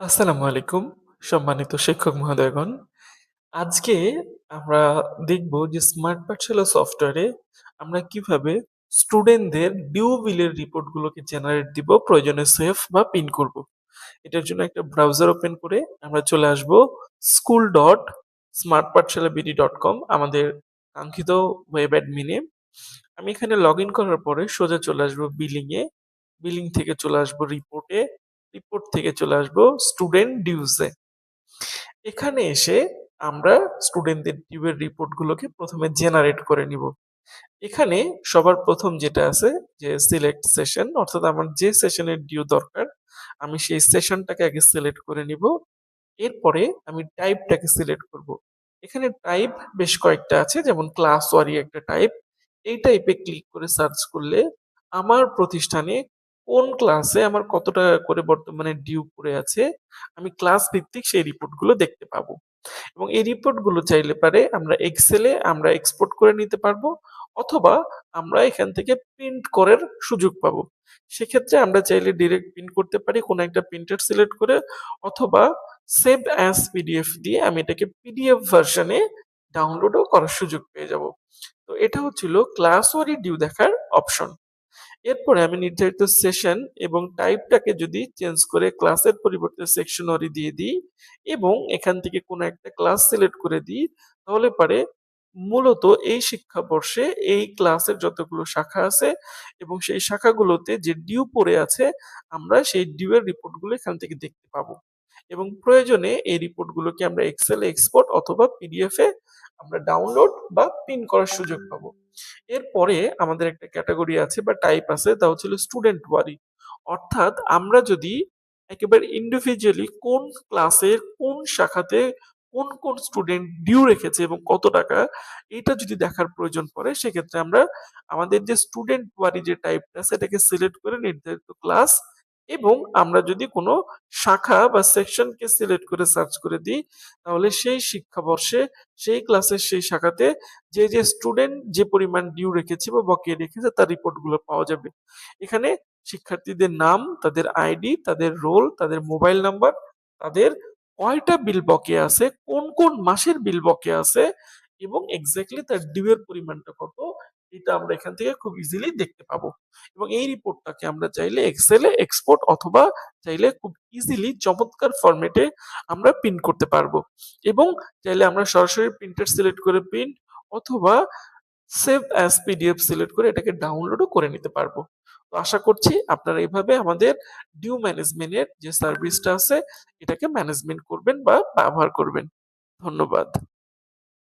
আসসালামু আলাইকুম, সম্মানিত শিক্ষক মহোদয়গণ। আজকে আমরা দেখব যে স্মার্ট পাঠশালা সফটওয়্যারে আমরা কীভাবে স্টুডেন্টদের ডিউ বিলের রিপোর্ট গুলোকে জেনারেট দিব, প্রয়োজনে সেফ বা পিন করব। এটার জন্য একটা ব্রাউজার ওপেন করে আমরা চলে আসব school dot smart Pathshala BD dot com আমাদের কাঙ্ক্ষিত ওয়েব অ্যাডমিনে আমি এখানে লগ ইন করার পরে সোজা চলে আসব বিলিংয়ে বিলিং থেকে চলে আসব রিপোর্টে রিপোর্ট থেকে চলে আসব স্টুডেন্ট ডিউজে এখানে এসে আমরা স্টুডেন্টদের ডিউ এর রিপোর্ট গুলোকে প্রথমে জেনারেট করে নিব। এখানে সবার প্রথম যেটা আছে যে সিলেক্ট সেশন অর্থাৎ আমার যে সেশনের ডিউ দরকার, আমি সেই সেশনটাকে আগে সিলেক্ট করে নিব। এরপরে আমি টাইপটাকে সিলেক্ট করব। এখানে টাইপ বেশ কয়েকটা আছে, যেমন ক্লাস ওয়ারি একটা টাইপ এই টাইপে ক্লিক করে সার্চ করলে আমার প্রতিষ্ঠানে কোন ক্লাসে আমার কতটা করে বর্তমানে ডিউ পড়ে আছে, আমি ক্লাস ভিত্তিক সেই রিপোর্টগুলো দেখতে পাবো। এবং এই রিপোর্টগুলো চাইলে পারে আমরা এক্সেলে আমরা এক্সপোর্ট করে নিতে পারব, অথবা আমরা এখান থেকে প্রিন্ট করার সুযোগ পাবো। সেক্ষেত্রে আমরা চাইলে ডিরেক্ট প্রিন্ট করতে পারি, কোনো একটা প্রিন্টার সিলেক্ট করে, অথবা সেভ অ্যাজ পিডিএফ দিয়ে আমি এটাকে পিডিএফ ভার্সনে ডাউনলোডও করার সুযোগ পেয়ে যাব। তো এটা হচ্ছিল ক্লাস ওয়ারি ডিউ দেখার অপশন এরপরে আমি নির্ধারিত সেশন এবং টাইপটাকে যদি চেঞ্জ করে ক্লাসের পরিবর্তে সেকশনারি দিয়ে দিই এবং এখান থেকে কোনো একটা ক্লাস সিলেক্ট করে দিই, তাহলে পারে মূলত এই শিক্ষাবর্ষে এই ক্লাসের যতগুলো শাখা আছে এবং সেই শাখাগুলোতে যে ডিউ পড়ে আছে, আমরা সেই ডিউ এর রিপোর্টগুলো এখান থেকে দেখতে পাবো। এবং প্রয়োজনে এই রিপোর্টগুলোকে আমরা এক্সেল এক্সপোর্ট অথবা পিডিএফ এ আমরা ডাউনলোড বা পিন করার সুযোগ পাবো। এরপরে আমাদের একটা ক্যাটাগরি আছে বা টাইপ আছে তা হচ্ছে স্টুডেন্ট ওয়ারি অর্থাৎ আমরা যদি একেবারে ইন্ডিভিজুয়ালি কোন ক্লাসের কোন শাখাতে কোন কোন স্টুডেন্ট ডিউ রেখেছে এবং কত টাকা এটা যদি দেখার প্রয়োজন পড়ে সেক্ষেত্রে আমরা আমাদের যে স্টুডেন্ট ওয়ারি যে টাইপটা সেটাকে সিলেক্ট করে নির্ধারিত ক্লাস এবং আমরা যদি কোনো শাখা বা সেকশনকে সিলেক্ট করে সার্চ করে দিই, তাহলে সেই শিক্ষাবর্ষে, সেই ক্লাসের সেই শাখাতে যে যে স্টুডেন্ট যে পরিমাণ ডিউ রেখেছে বা বকেয়া রেখেছে তার রিপোর্টগুলো পাওয়া যাবে। এখানে শিক্ষার্থীদের নাম, তাদের আইডি তাদের রোল তাদের মোবাইল নাম্বার তাদের কয়টা বিল বকেয়া আছে, কোন কোন মাসের বিল বকেয়া আছে এবং এক্স্যাক্টলি তার ডিউ এর পরিমাণটা কত, এটা আমরা এখান থেকে খুব ইজিলি দেখতে পাবো। এবং এই রিপোর্টটাকে আমরা চাইলে এক্সেলে এক্সপোর্ট অথবা চাইলে খুব ইজিলি চমৎকার ফরম্যাটে আমরা প্রিন্ট করতে পারব। এবং চাইলে আমরা সরাসরি প্রিন্টার সিলেক্ট করে প্রিন্ট অথবা সেভ অ্যাজ পিডিএফ সিলেক্ট করে এটাকে ডাউনলোডও করে নিতে পারব। তো আশা করছি আপনারা এইভাবে আমাদের ডিউ ম্যানেজমেন্টের যে সার্ভিসটা আছে, এটাকে ম্যানেজমেন্ট করবেন বা ব্যবহার করবেন। ধন্যবাদ।